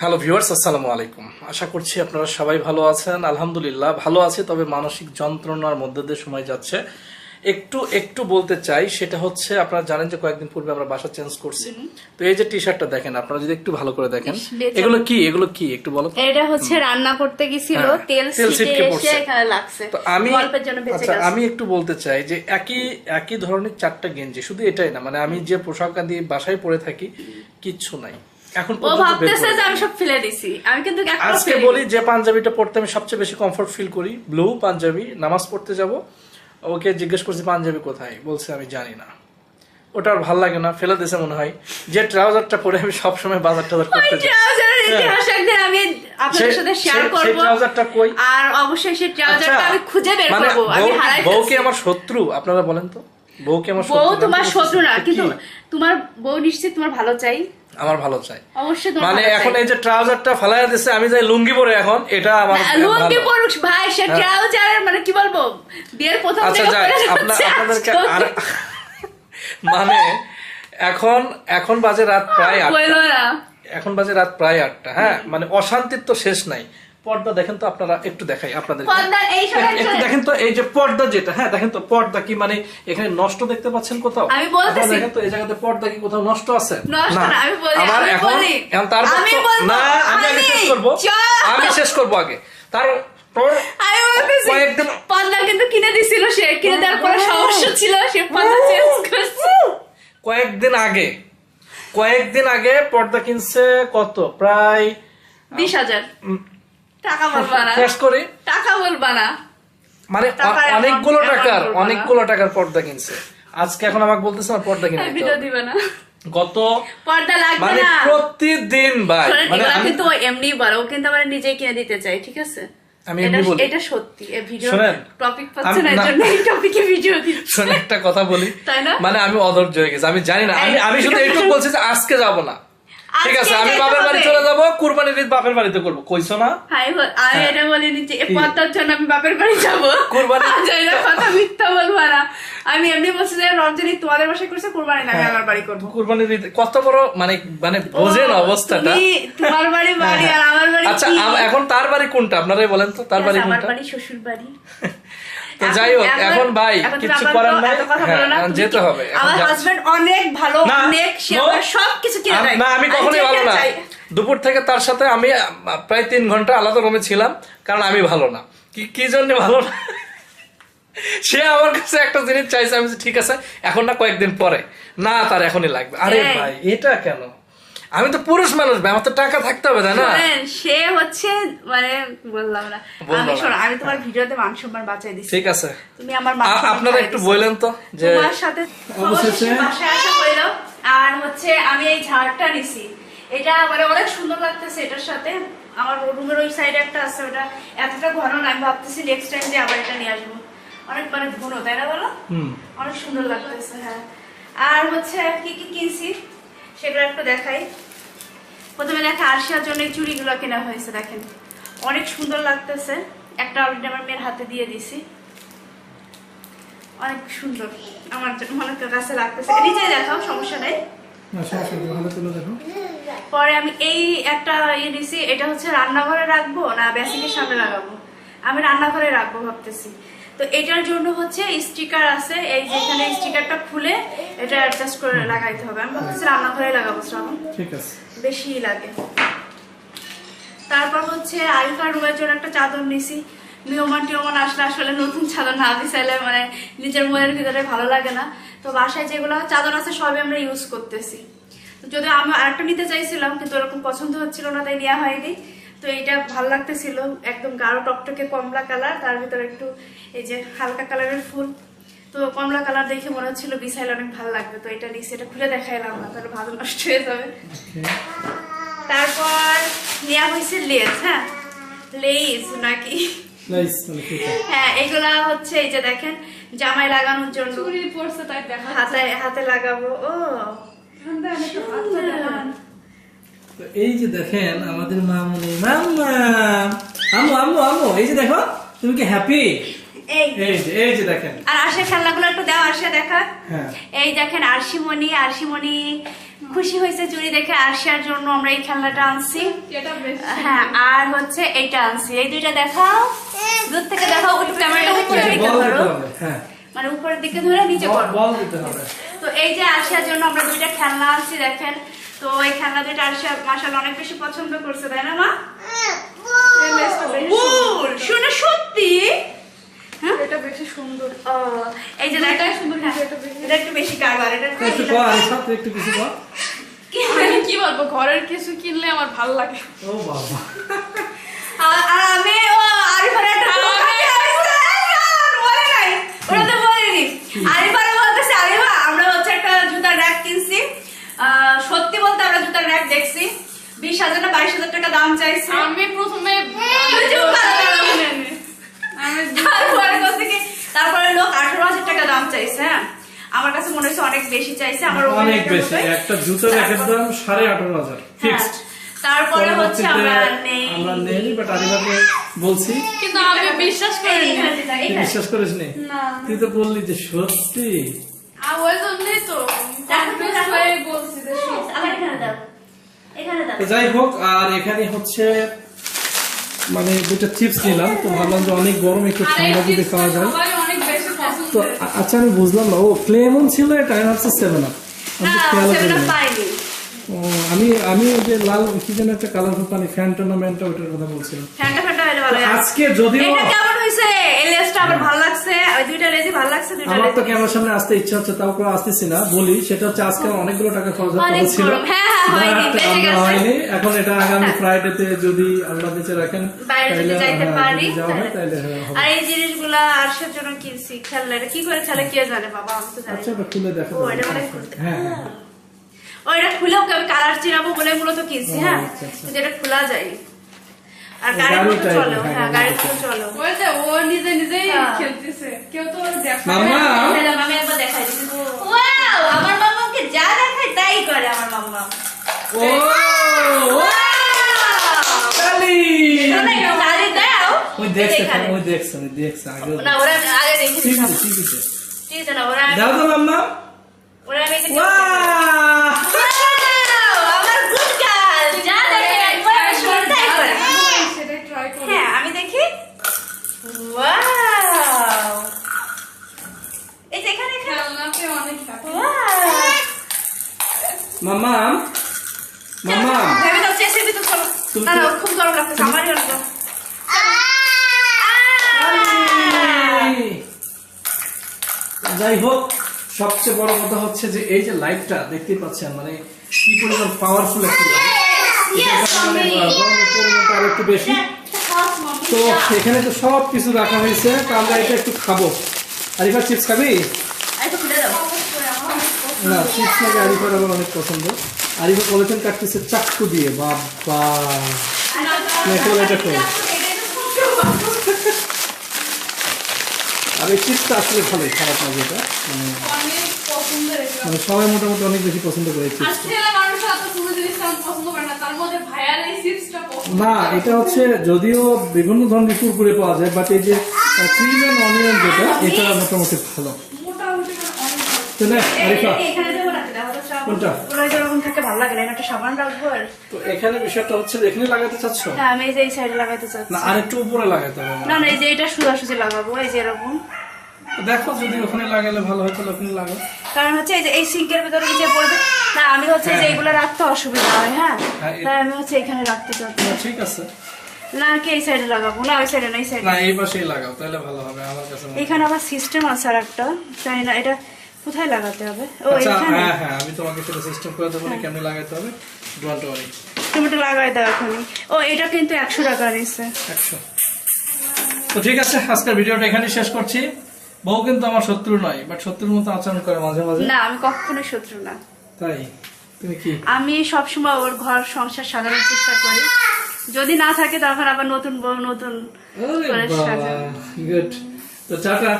Hello viewers আসসালামু আলাইকুম। আশা করছি আপনারা সবাই ভালো আছেন। আলহামদুলিল্লাহ ভালো আছে তবে মানসিক যন্ত্রণার মধ্যে দিয়ে সময় যাচ্ছে। একটু একটু বলতে চাই সেটা হচ্ছে আপনারা জানেন যে কয়েকদিন পূর্বে আমরা বাসা চেঞ্জ করছি। তো এই যে টি শার্টটা দেখেন আপনারা যদি একটু ভালো করে দেখেন। এগুলো কি? এগুলো কি? একটু বলো এটা হচ্ছে রান্না করতে গেছিল হ্যাঁ, তেল ছিটকে পড়ছে। লাগছে। তো আমি গল্পের জন্য বেঁচে আচ্ছা আমি একটু বলতে চাই যে একই একই ধরনের চারটা গেঞ্জি শুধু এটাই না মানে আমি যে পোশাক আদি বাসায় পরে থাকি কিচ্ছু নাই। এখন ও ভাবতেছে যে আমি সব ফেলে দিছি। আমি কিন্তু আজকে বলি যে পাঞ্জাবিটা পড়তে আমি সবচেয়ে বেশি কমফর্ট ফিল করি। ব্লু পাঞ্জাবি নামাজ পড়তে যাব। ওকে জিজ্ঞেস করছি পাঞ্জাবি কোথায়? বলছে আমি জানি না। ওটা আর ভালো লাগে না ফেলে দিয়েছে মনে হয়। যে ট্রাউজারটা পরে আমি সবসময় বাজার টাজার করতে যাই। ট্রাউজারের ইতিহাস একদিন আমি আপনাদের সাথে শেয়ার করব। ট্রাউজারটা কই? আর অবশ্যই সেই ট্রাউজারটা আচ্ছা, আমি খুঁজে বের মানে করব। আমি হারাই বউ কি আমার শত্রু? আপনারা বলেন তো। বউ আমার বউ তোমার শত্রু না কিন্তু তোমার বউ নিশ্চিত তোমার ভালো চাই। আমার ভালো চাই। অবশ্যই মানে এখন এই যে ট্রাউজারটা ফেলাইয়া দিছে আমি যাই লুঙ্গি পরে এখন এটা আমার লুঙ্গি পরুক ভাই সে হ্যাঁ। ট্রাউজারের মানে কি বলব বিয়ের প্রথম আচ্ছা যাই আপনাদেরকে আর মানে এখন এখন বাজে রাত প্রায় আটটা। এখন বাজে রাত প্রায় আটটা হ্যাঁ? মানে অশান্তির তো শেষ নাই। পর্দা দেখেন তো আপনারা একটু দেখাই আপনাদের। সবাই একটু দেখেন তো এই যে পর্দা যেটা হ্যাঁ দেখেন তো পর্দা কি মানে এখানে নষ্ট দেখতে পাচ্ছেন কোথাও? আমি বলতেছি। দেখেন তো এই জায়গাতে পর্দা কি কোথাও নষ্ট আছে? না, আমি বলি, আমার এখন এখন তারপর আমি তো- বলব, না আমি আগে শেষ করব। আমি শেষ করব আগে। কয়েকদিন- পর্দা কিন্তু কিনে দিছিল সে কিনে দেওয়ার পরে সমস্যা ছিল সে পর্দা চেঞ্জ করছে। কয়েকদিন আগে কয়েকদিন আগে পর্দা কিনছে কত? প্রায় বিশ হাজার। টাকা বলবা না। শেষ করি? টাকা বলবা না। মানে অনেকগুলো টাকার অনেকগুলো টাকার পর্দা কিনছে। আজকে এখন আমাকে বলতেছে না পর্দা কিনে ভিডিও দিবে না। গত পর্দা লাগবে মানে প্রতিদিন ভাই মানে আমি কিন্তু এমনি বলে ও কিন্তু আমার নিজেই কিনে দিতে চাই ঠিক আছে? আমি এটা এমনি বলি। এটা সত্যি এই ভিডিও টপিক এর। জন্য এই টপিকে ভিডিও দিচ্ছি। শোনো একটা কথা বলি। তাই না? মানে আমি অধৈর্য হয়ে গেছি আমি জানি না আমি আমি শুধু এইটুকু বলছি যে আজকে যাব না। ঠিক আছে আমি বাপের বাড়ি চলে যাব কুরবানির ঈদ বাপের বাড়িতে করব। কইছো না? আমি হ্যাঁ। এটা বলিনি যে এই কি? পদ্মার জন্য আমি বাপের বাড়ি যাব। কুরবানি- কথা মিথ্যা বলব না আমি এমনি বলছি যে রমজানি তোমাদের বাসায় করছে কুরবানি না আমি হ্যাঁ। আমার বাড়ি করব। কুরবানির ঈদ কত বড় মানে মানে বোঝেন অবস্থাটা। তোমার বাড়ি বাড়ি হ্যাঁ, আর আমার বাড়ি আচ্ছা এখন তার বাড়ি কোনটা? আপনারাই বলেন তো তার বাড়ি আমার কোনটা? বাড়ি শ্বশুর বাড়ি তো যাই হোক এখন ভাই কিছু করার নাই। হ্যাঁ, যেতে হবে আমার হাজবেন্ড অনেক ভালো অনেক সে সব কিছু কিনে দেয়। না আমি কখনোই ভালো না। দুপুর থেকে তার সাথে আমি প্রায় তিন ঘণ্টা আলাদা রুমে ছিলাম কারণ আমি ভালো না। কি কি জন্য ভালো না? সে আমার কাছে একটা জিনিস চাইছে আমি ঠিক আছে এখন না কয়েকদিন পরে। না তার এখনই লাগবে। আরে ভাই এটা কেন? আমি তো পুরুষ মানুষ ভাই আমার তো টাকা থাকতে হবে তাই না? সে হচ্ছে মানে বললাম না। আমি। শোনো আমি তোমার ভিডিওতে মান সম্মান বাঁচাই দিচ্ছি। ঠিক আছে। তুমি আমার আপনারা একটু দিছো। বললেন তো যে তোমার সাথে বাসায় আসা হইল আর হচ্ছে আমি এই ঝাড়টা নিছি। এটা মানে অনেক সুন্দর লাগতেছে এটার সাথে। আমার রুমের ওই সাইডে একটা আছে ওটা এতটা ঘন না আমি ভাবতেছি নেক্সট টাইম যে আবার এটা নিয়ে আসব। অনেক মানে ঘন তাই না বলো? হুম। অনেক সুন্দর লাগতেছে হ্যাঁ। আর হচ্ছে কি কি কিনছি? সেগুলো একটু দেখাই। প্রথমে দেখা আরশিয়ার জন্য এই চুড়িগুলো কেনা হয়েছে দেখেন। অনেক সুন্দর লাগতেছে। একটা অলরেডি আমার মেয়ের হাতে দিয়ে দিছি। অনেক সুন্দর। আমার জন্য অনেক কাছে লাগতেছে। নিচে দেখাও সমস্যা নেই। তুলে দেখো পরে আমি এই একটা ইয়ে নিছি এটা হচ্ছে রান্নাঘরে রাখব না বেসিকের সামনে লাগাবো? আমি রান্নাঘরে রাখব ভাবতেছি। তো এটার জন্য হচ্ছে স্টিকার আছে। এই যে এখানে স্টিকারটা খুলে এটা অ্যাডজাস্ট করে লাগাইতে হবে। আমি ভাবতেছি রান্নাঘরে লাগাবো শ্রাবণ। ঠিক আছে। বেশি লাগে। তারপর হচ্ছে আরিফার রুমের জন্য একটা চাদর নিছি। মেহমান টিহমান আসলে আসলে নতুন চাদর না বিছাইলে মানে নিজের মনের ভিতরে ভালো লাগে না। তো বাসায় যেগুলো চাদর আছে সবই আমরা ইউজ করতেছি। যদি আমি আরেকটা নিতে চাইছিলাম কিন্তু ওরকম পছন্দ হচ্ছিল না তাই নেওয়া হয়নি। তো এইটা ভালো লাগতেছিল। একদম গাঢ় টকটকে কমলা কালার তার ভিতরে একটু এই যে হালকা কালারের ফুল। তো কমলা কালার দেখে মনে হচ্ছিল বিছাইলে অনেক ভালো লাগবে। তো এটা নিচে এটা খুলে দেখাইলাম না তাহলে ভালো নষ্ট হয়ে যাবে। তারপর নেওয়া হয়েছে লেজ হ্যাঁ? লেজ নাকি? নাইস ঠিক আছে। হ্যাঁ এগুলা হচ্ছে এই যে দেখেন জামাই লাগানোর জন্য। পড়ছে তাই দেখা হাতে হাতে লাগাবো। ও। তো এই যে দেখেন আমাদের মামুনি মাম্মা! আম্মু আম্মু আম্মু এই যে দেখো তুমি কি হ্যাপি এই এই যে দেখেন। আর আশা খেলনাগুলো একটু দাও আশা দেখা। হ্যাঁ। এই দেখেন আরশিমণি আরশিমণি খুশি হয়েছে চুরি দেখে আরশিয়ার জন্য আমরা এই খেলনাটা আনছি। হ্যাঁ আর হচ্ছে এইটা আনছি। এই দুইটা দেখাও। দূর থেকে দেখাও একটু ক্যামেরাটা উপরে দিতে ধরো হ্যাঁ। মানে উপরের দিকে ধরে নিচে করো। বল দিতে হবে। তো এই যে আরশিয়ার জন্য আমরা দুইটা খেলনা আনছি দেখেন। তো এই খেলনা দুইটা আরশিয়া মাশাআল্লাহ অনেক বেশি পছন্দ করছে তাই না মা? এই লেসটা বেশি কুল শুনে সত্যি? এটা বেশি সুন্দর। এই যে দুইটাই সুন্দর এটা একটু বেশি কারবার এটা একটু কর আরিফা একটু কিছু কর। আমি কি বলব ঘরের কিছু কিনলে আমার ভালো লাগে। ও বাবা। আর আর আমি ও আরিফার একটা দোকানে আসছে, বলে নাই, ওটা তো বলিনি। আরিফারে বলতেছে, আরিফা, আমরা হচ্ছে একটা জুতার rack কিনছি। সত্যি বলতে আমরা জুতার rack দেখছি। বিশ হাজার না বাইশ হাজার টাকা দাম চাইছে। আমি প্রথমে কর। তারপরে লোক আঠারো হাজার টাকা দাম চাইছে হ্যাঁ? আমার কাছে মনে হচ্ছে অনেক বেশি চাইছে আমার অনেক বেশি একটা জুতোর একের দাম সাড়ে আঠারো হাজার হ্যাঁ, ফিক্সড তারপরে হচ্ছে আমরা নেই। আমরা নেই বাট আরিফাকে বলছি। কিন্তু আমি বিশ্বাস এখানে। বিশ্বাস করিস নি। না তুই তো বললি যে সত্যি। আর ওই তো কনফিউজ হয়ে বলছি যে সত্যি। আবার এখানে দাও। এখানে দাও। যাই হোক আর এখানে হচ্ছে মানে দুটো চিপস নিলাম। তো ভাবলাম যে অনেক গরম একটু ঠান্ডা যদি খাওয়া যায়। তো আচ্ছা আমি বুঝলাম না। ও ক্লেমন ছিল এটা আমি ভাবছি সেভেন আপ আমি না খেয়াল করিনি। আমি আমি যে লাল কি যেন একটা কালারফুল পানি ফ্যান্টা না ম্যান্টা ওটার কথা বলছিলাম। আজকে যদিও এটা কেমন হয়েছে? এই লেসটা আমার ভালো লাগছে। ওই দুইটা লেসই ভালো লাগছে দুইটা আমার তো ক্যামেরার সামনে আসতে ইচ্ছা হচ্ছে তাও করে আসতেছি না বলি। সেটা হচ্ছে আজকে অনেকগুলো টাকা খরচ হওয়ার অনেক কথা ছিল। গরম। হ্যাঁ, হ্যাঁ, হয়নি, But বেঁচে আমরা গেছে। হয়নি। এখন এটা আগামী ফ্রাইডেতে যদি আল্লাহ বেঁচে রাখেন বাইরে যাইতে হ্যাঁ, পারি যদি। আর এই জিনিসগুলা আরশের জন্য কিনছি খেলনা কি করে খেলে কে জানে বাবা আমি তো জানি। আচ্ছা খুলে দেখা হ্যাঁ। ও এটা খুলেও আমি কালার চিনাবো বলে মূলত কিনছি হ্যাঁ? আচ্ছা, আচ্ছা। কিন্তু এটা খোলা যায়। আর গাড়ি চলো হ্যাঁ, হ্যাঁ মতো চলো। ও নিজে নিজেই হ্যাঁ। খেলতেছে। কেউ তো ওর আমি একবার দেখাই ওয়াও আমার মামাকে যা দেখায় তাই করে আমার মাম্মা ও দাও। ওই দেখছে এখানে। ওই হলো তো। যাই হোক সবচেয়ে বড় কথা হচ্ছে যে এই যে লাইটটা দেখতে পাচ্ছেন মানে কি পরিমাণ পাওয়ারফুল একটা মানে আরও একটু বেশি। তো এখানে তো সব কিছু রাখা হয়েছে তো আমরা এটা একটু খাব। আরিফা চিপস খাবি? না চিপস নাকি আরিফার আমার অনেক পছন্দ। আরিফা পলিথিন কাটতেছে চাকু দিয়ে বাবা। না, এটা। আর এই চিপসটা আসলে ভালোই খারাপ লাগে এটা মানে মানে সবাই মোটামুটি অনেক বেশি পছন্দ করে চিপসটা না না এটা হচ্ছে যদিও বিভিন্ন ধরনের কুরকুরে পাওয়া যায় বাট এই যে ক্রিম অ্যান্ড অনিয়ন যেটা এটা মোটামুটি ভালো। না আরিফা। কোনটা? ওরা ভালো লাগে না একটা সাবান রাখব আর। তো এখানে বিষয়টা হচ্ছে এখানে লাগাতে চাচ্ছ? আমি এই যে এই সাইডে লাগাইতে চাচ্ছি। না আরেকটু উপরে লাগাতে হবে। না না এই যে এটা সোজাসুজি লাগাবো এই যে এরকম। তো দেখো যদি ওখানে লাগালে ভালো হয় তাহলে ওখানে লাগাও। কারণ হচ্ছে এই যে এই সিঙ্কের ভিতরে পড়বে? না আমি হচ্ছে যে হ্যাঁ। এগুলো রাখতে অসুবিধা হয় হ্যাঁ? হ্যাঁ, তাই আমি হচ্ছে এখানে রাখতে চাচ্ছি। ঠিক আছে। না কি এই সাইডে লাগাবো? না ওই সাইডে না এই সাইডে না এই পাশেই লাগাও তাহলে ভালো হবে আমার কাছে এখানে আবার সিস্টেম আছে আর একটা না এটা কোথায় লাগাতে হবে? ও আচ্ছা এখানে? হ্যাঁ হ্যাঁ আমি তোমাকে সেটা সিস্টেম করে দেবো না কেমনি লাগাতে হবে? ডোন্ট ওয়ারি তুমি লাগাই দাও এখনই। ও এটা কিন্তু একশো টাকা নিচ্ছে একশো। তো ঠিক আছে আজকের ভিডিওটা এখানে শেষ করছি। বউ কিন্তু আমার শত্রু নয় বাট শত্রুর মতো আচরণ করে মাঝে মাঝে। না আমি কখনোই শত্রু না। তাই? তুমি কি? আমি সবসময় ওর ঘর সংসার সাজানোর চেষ্টা করি। যদি না থাকে তখন আবার নতুন বউ নতুন করে সাজানো। গুড তো টাটা.